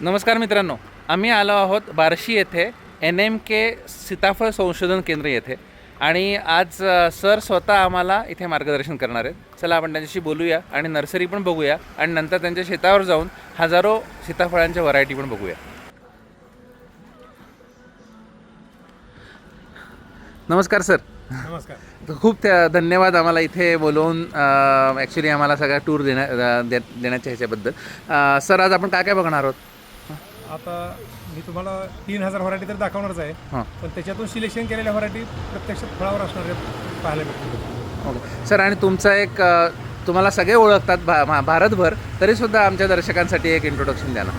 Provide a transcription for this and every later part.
नमस्कार मित्रांनो आम्ही आलो आहोत बार्शी येथे एन एम के सीताफळ संशोधन केंद्र येथे. आणि आज सर स्वतः आम्हाला इथे मार्गदर्शन करणार आहेत. चला आपण त्यांच्याशी बोलूया आणि नर्सरी पण बघूया आणि नंतर त्यांच्या शेतावर जाऊन हजारो सीताफळांच्या व्हरायटी पण बघूया. नमस्कार सर. नमस्कार. खूप धन्यवाद आम्हाला इथे बोलवून ॲक्च्युली आम्हाला सगळा टूर देण्या देण्याच्या ह्याच्याबद्दल. सर आज आपण काय काय बघणार आहोत? आता मी तुम्हाला तीन हजार व्हरायटी तर दाखवणारच आहे. पण त्याच्यातून सिलेक्शन केलेल्या व्हरायटी प्रत्यक्षात फळावर असणार आहेत पाहायला भेटतील. ओके. सर आणि तुमचा एक तुम्हाला सगळे ओळखतात भा भारतभर तरीसुद्धा आमच्या दर्शकांसाठी एक इंट्रोडक्शन द्या ना.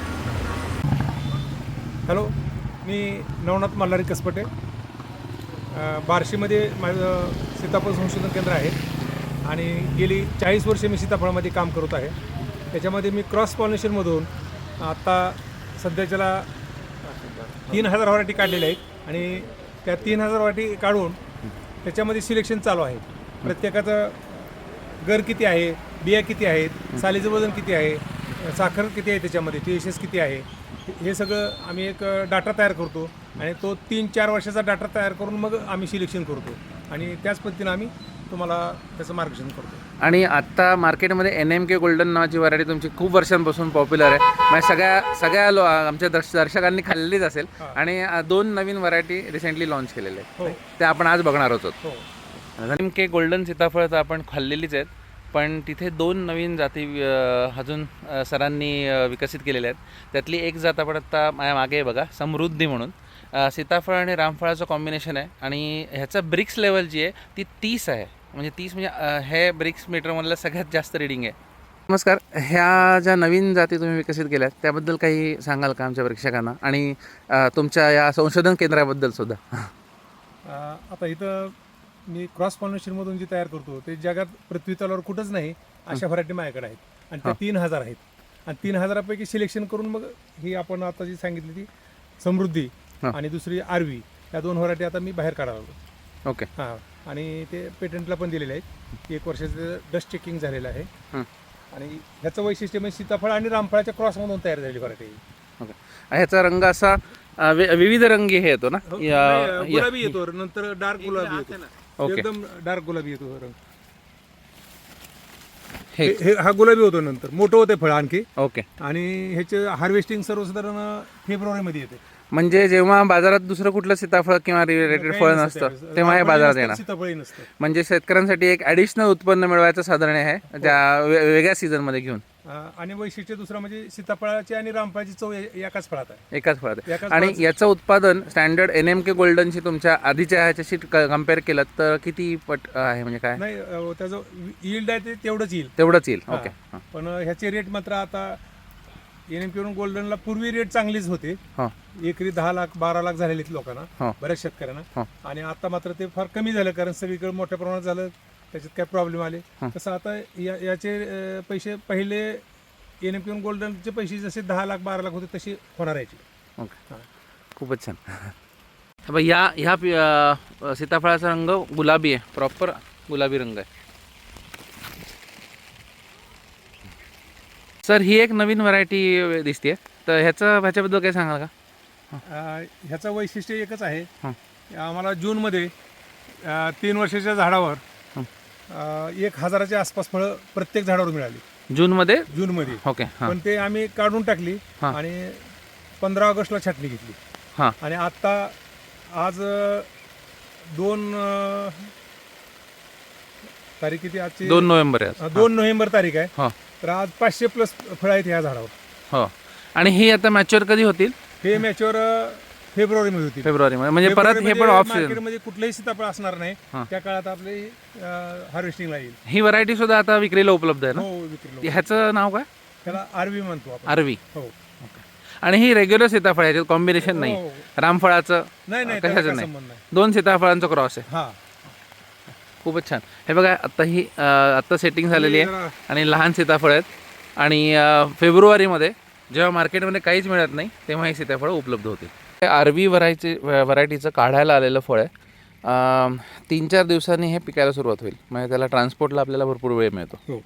हॅलो मी नवनाथ मल्हारी कसपटे. बार्शीमध्ये माझं सीताफळ संशोधन केंद्र आहे. आणि गेली चाळीस वर्षे मी सीताफळामध्ये काम करत आहे. त्याच्यामध्ये मी क्रॉस पॉलिनेशनमधून आता सध्याच्याला तीन हजार व्हरायटी काढलेल्या आहेत आणि त्या तीन हजार व्हरायटी काढून त्याच्यामध्ये सिलेक्शन चालू आहे. प्रत्येकाचं गर किती आहे बिया किती आहेत सालीचं वजन किती आहे साखर किती आहे त्याच्यामध्ये टी एस एस किती आहे हे- हे सगळं आम्ही एक डाटा तयार करतो आणि तो तीन चार वर्षाचा डाटा तयार करून मग आम्ही सिलेक्शन करतो. आणि त्याच पद्धतीनं आम्ही तुम्हाला त्याचं मार्गदर्शन करतो. आणि आत्ता मार्केटमध्ये एन एम के गोल्डन नावाची व्हरायटी तुमची खूप वर्षांपासून पॉप्युलर आहे. म्हणजे सगळ्या सगळ्या लो आमच्या दर्श दर्शकांनी खाल्लेलीच असेल. आणि अ, दोन नवीन व्हरायटी रिसेंटली लॉन्च केलेल्या आहेत. हो. त्या आपण आज बघणार आहोत. हो. एम के गोल्डन सीताफळ तर आपण खाल्लेलीच आहेत. पण तिथे दोन नवीन जाती अ, अजून अ, सरांनी अ, विकसित केलेल्या आहेत. त्यातली एक जात आपण आत्ता माझ्या मागे आहे बघा समृद्धी म्हणून. अ, सीताफळ आणि रामफळाचं कॉम्बिनेशन आहे. आणि ह्याचं ब्रिक्स लेवल जी आहे ती तीस आहे. म्हणजे तीस म्हणजे हे ब्रिक्स मीटरमधलं सगळ्यात जास्त रिडिंग आहे. नमस्कार. ह्या ज्या नवीन जाती तुम्ही विकसित केल्यात त्याबद्दल काही सांगाल का आमच्या प्रेक्षकांना? आणि तुमच्या या संशोधन केंद्राबद्दल सुद्धा. आता इथं मी क्रॉस पॉलिनेशनमधून जे तयार करतो ते जगात पृथ्वी तलावर कुठंच नाही अशा व्हरायटी माझ्याकडे आहेत. आणि त्या तीन हजार आहेत. आणि तीन हजारापैकी सिलेक्शन करून मग ही आपण आता जी सांगितली ती समृद्धी. आणि दुसरी आरवी या दोन व्हरायटी आता मी बाहेर काढावं लागलो. ओके. हां. आणि ते पेटंटला पण दिलेले आहेत. एक वर्षाचं डस्ट चेकिंग झालेलं आहे. हं. आणि ह्याचं वैशिष्ट्य म्हणजे सीताफळ आणि रामफळाच्या क्रॉसमधून तयार झालेली व्हरायटी ओके. ह्याचा रंग असा वि- विविध रंगी हे येतो ना? या- या- गुलाबी येतो नंतर डार्क गुलाबी येतो. ओके. एकदम डार्क गुलाबी येतो रंग. हे हे हे- हा गुलाबी होतो नंतर. मोठं होते फळ आणखी. ओके. आणि ह्याचे हार्वेस्टिंग सर्वसाधारण फेब्रुवारीमध्ये येते. म्हणजे जेव्हा बाजारात दुसरं कुठलं सीताफळ किंवा रिलेटेड फळ नसतं. तेव्हा हे बाजारात येणार. नसतं. म्हणजे शेतकऱ्यांसाठी एक ॲडिशनल उत्पन्न मिळवायचं साधन आहे त्या वे- वेगळ्या सीझनमध्ये घेऊन. अं, आणि वैशिष्ट्य दुसरं म्हणजे सीताफळाची आणि रामफळाची चव ए- एकाच फळात आहे. एकाच फळात. एकाच आणि याचं उत्पादन स्टँडर्ड एन एम के गोल्डनशी तुमच्या आधीच्या ह्याच्याशी कंपेअर केलं तर किती पट आहे म्हणजे काय? नाही अं, त्याचं yield आहे ते तेवढंच येईल. तेवढंच येईल. हा. ओके हां. पण ह्याचे रेट मात्र आता एन एम पिऊन गोल्डनला पूर्वी रेट चांगलीच होते. हां. एकरी दहा लाख बारा लाख झालेले आहेत लोकांना हो. बऱ्याच शेतकऱ्यांना. आणि आता मात्र ते फार कमी झालं कारण सगळीकडे मोठ्या प्रमाणात झालं त्याच्यात काय प्रॉब्लेम आले. तसं आता या याचे अं, पैसे पहिले एन एम पिऊन गोल्डनचे पैसे जसे दहा लाख बारा लाख होते तसे होणार याचे. ओके. खूपच छान. हे बघ, या ह्या पि- अ, सीताफळाचा रंग गुलाबी आहे प्रॉपर गुलाबी रंग आहे. सर ही एक नवीन व्हरायटी दिसते तर ह्याचं ह्याच्याबद्दल काही सांगाल का? अं, ह्याचं वैशिष्ट्य एकच आहे. हं. आम्हाला जूनमध्ये अं, तीन वर्षाच्या झाडावर हं. अं, एक हजाराच्या आसपास फळं प्रत्येक झाडावर मिळाली. जूनमध्ये? जूनमध्ये. ओके हां. पण ते आम्ही काढून टाकली हां. आणि पंधरा ऑगस्टला छाटणी घेतली. हां. आणि आता आज अं, दोन अं, तारीख किती आजची? दोन नोव्हेंबर आहे आज. अं, दोन नोव्हेंबर तारीख आहे. हो. तर आज पाचशे प्लस फळं आहेत ह्या झाडावर. हो. आणि ही आता मॅच्युअर कधी होतील? हे मॅच्युअर फेब्रुवारीमध्ये होती फेब्रुवारीमध्ये. म्हणजे परत हे पण ऑफ सीझन मार्केटमध्ये कुठलंही सीताफळ असणार नाही. त्या काळात आपले हार्वेस्टिंगला येईल. ही व्हरायटी सुद्धा आता विक्रीला उपलब्ध आहे ना? हो विक्री ह्याचं नाव काय? त्याला आरवी म्हणतो आपण. आरवी हो. आणि ही रेग्युलर सीताफळ आहे कॉम्बिनेशन नाही. हो. रामफळाचं नाही नाही त्याला कशाचं काय नाही. संबंध नाही. दोन सीताफळांचा क्रॉस आहे. हा. खूपच छान. हे बघा आत्ता ही आत्ता सेटिंग झालेली आहे आणि लहान सीताफळ आहेत. आणि फेब्रुवारीमध्ये जेव्हा मार्केटमध्ये काहीच मिळत नाही तेव्हा ही सीताफळं उपलब्ध होतील. आरवी व्हरायटी व्हरायटीचं काढायला आलेलं फळ आहे. तीन चार दिवसांनी हे पिकायला सुरुवात होईल. म्हणजे त्याला ट्रान्सपोर्टला आपल्याला भरपूर वेळ मिळतो. हो.